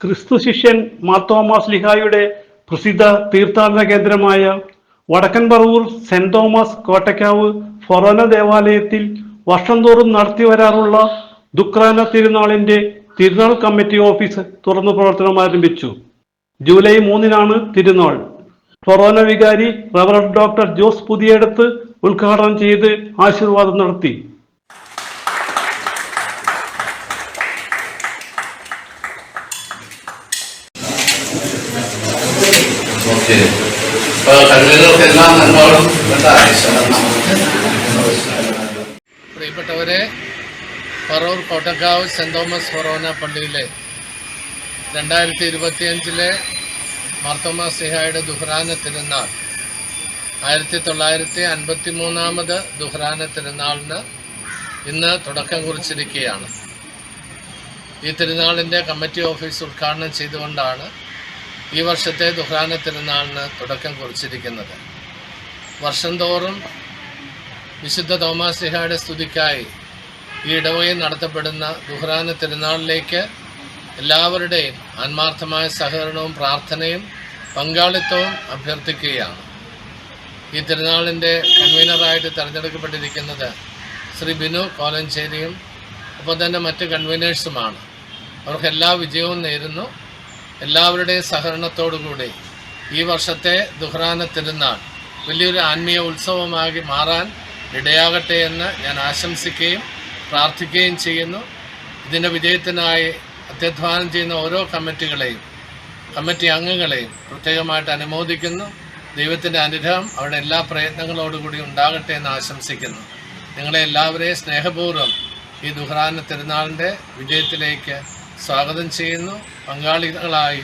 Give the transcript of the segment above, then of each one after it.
ക്രിസ്തു ശിഷ്യൻ മാർത്തോമാസ് ലിഹായുടെ പ്രസിദ്ധ തീർത്ഥാടന കേന്ദ്രമായ Vadakkan Paravur saint Thomas Kottakkavu forane ദേവാലയത്തിൽ വർഷം തോറും നടത്തി വരാറുള്ള ദുക്രാന തിരുനാളിന്റെ തിരുനാൾ കമ്മിറ്റി ഓഫീസ് തുറന്നു പ്രവർത്തനം ആരംഭിച്ചു. ജൂലൈ മൂന്നിനാണ് തിരുനാൾ. ഫൊറോന വികാരി റവറൻ ഡോക്ടർ ജോസ് പുതിയടത്ത് ഉദ്ഘാടനം ചെയ്ത് ആശീർവാദം നടത്തി. പ്രിയപ്പെട്ടവരെ Paravur Kottakkavu saint Thomas forane പള്ളിയിലെ രണ്ടായിരത്തി ഇരുപത്തിയഞ്ചിലെ മാർത്തോമ സിഹായുടെ ദുഹ്റാന തിരുനാൾ ആയിരത്തി തൊള്ളായിരത്തി അൻപത്തി മൂന്നാമത് ദുഹ്റാന തിരുനാളിന് ഇന്ന് തുടക്കം കുറിച്ചിരിക്കുകയാണ്. ഈ തിരുനാളിന്റെ കമ്മിറ്റി ഓഫീസ് ഉദ്ഘാടനം ചെയ്തുകൊണ്ടാണ് ഈ വർഷത്തെ ദുഹ്റാന തിരുനാളിന് തുടക്കം കുറിച്ചിരിക്കുന്നത്. വർഷം തോറും വിശുദ്ധ തോമാസ്ലിഹയുടെ സ്തുതിക്കായി ഈ ഇടവയിൽ നടത്തപ്പെടുന്ന ദുഹ്റാന തിരുനാളിലേക്ക് എല്ലാവരുടെയും ആത്മാർത്ഥമായ സഹകരണവും പ്രാർത്ഥനയും പങ്കാളിത്തവും അഭ്യർത്ഥിക്കുകയാണ്. ഈ തിരുനാളിന്റെ കൺവീനറായിട്ട് തിരഞ്ഞെടുക്കപ്പെട്ടിരിക്കുന്നത് ശ്രീ ബിനു കോലഞ്ചേരിയും ഒപ്പം തന്നെ മറ്റ് കൺവീനേഴ്സുമാണ്. അവർക്ക് എല്ലാ വിജയവും നേരുന്നു. എല്ലാവരുടെയും സഹകരണത്തോടുകൂടി ഈ വർഷത്തെ ദുഹ്റാന തിരുനാൾ വലിയൊരു ആത്മീയ ഉത്സവമാകി മാറാൻ ഇടയാകട്ടെ എന്ന് ഞാൻ ആശംസിക്കുകയും പ്രാർത്ഥിക്കുകയും ചെയ്യുന്നു. ഇതിന്റെ വിജയത്തിനായി അത്യധ്വാനം ചെയ്യുന്ന ഓരോ കമ്മിറ്റികളെയും കമ്മിറ്റി അംഗങ്ങളെയും പ്രത്യേകമായിട്ട് അനുമോദിക്കുന്നു. ദൈവത്തിന്റെ അനുഗ്രഹം അവരുടെ എല്ലാ പ്രയത്നങ്ങളോടുകൂടി ഉണ്ടാകട്ടെ എന്ന് ആശംസിക്കുന്നു. നിങ്ങളെ എല്ലാവരെയും സ്നേഹപൂർവം ഈ ദുഹ്റാന തിരുനാളിന്റെ വിജയത്തിലേക്ക് സ്വാഗതം ചെയ്യുന്നു. പങ്കാളികളായി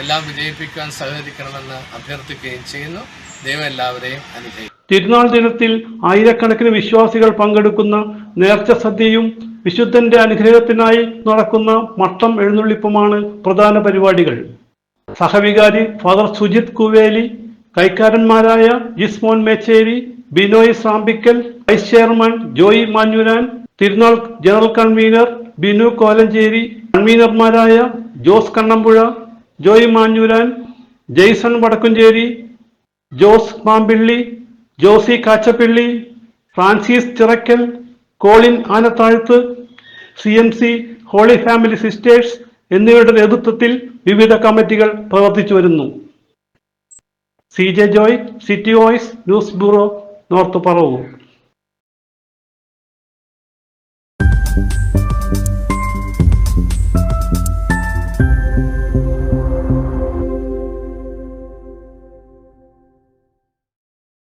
എല്ലാം വിജയിപ്പിക്കാൻ സഹകരിക്കണമെന്ന് അഭ്യർത്ഥിക്കുകയും ചെയ്യുന്നു. ദൈവം എല്ലാവരെയും അനുഗ്രഹിക്കും തിരുനാൾ ദിനത്തിൽ ആയിരക്കണക്കിന് വിശ്വാസികൾ പങ്കെടുക്കുന്ന നേർച്ച സദ്യയും വിശുദ്ധന്റെ അനുഗ്രഹത്തിനായി നടക്കുന്ന മട്ടം എഴുന്നള്ളിപ്പുമാണ് പ്രധാന പരിപാടികൾ. സഹവികാരി father Sujith Kuveli കൈക്കാരന്മാരായ Jismon Mecheri Binoy Sampikkal vice chairman Joy Manjooran തിരുനാൾ general convener Binu Kolenchery കൺവീനർമാരായ Jose Kannampuzha Joy Manjooran Jaison Vadakkumchery Jose Mampilly Josy Kachappilly Francis Chirakkal Colin Anathazhath C M C Holy Family Sisters എന്നിവരുടെ നേതൃത്വത്തിൽ വിവിധ കമ്മിറ്റികൾ പ്രവർത്തിച്ചു വരുന്നു. C J Joy City Voice News bureau north Paravur.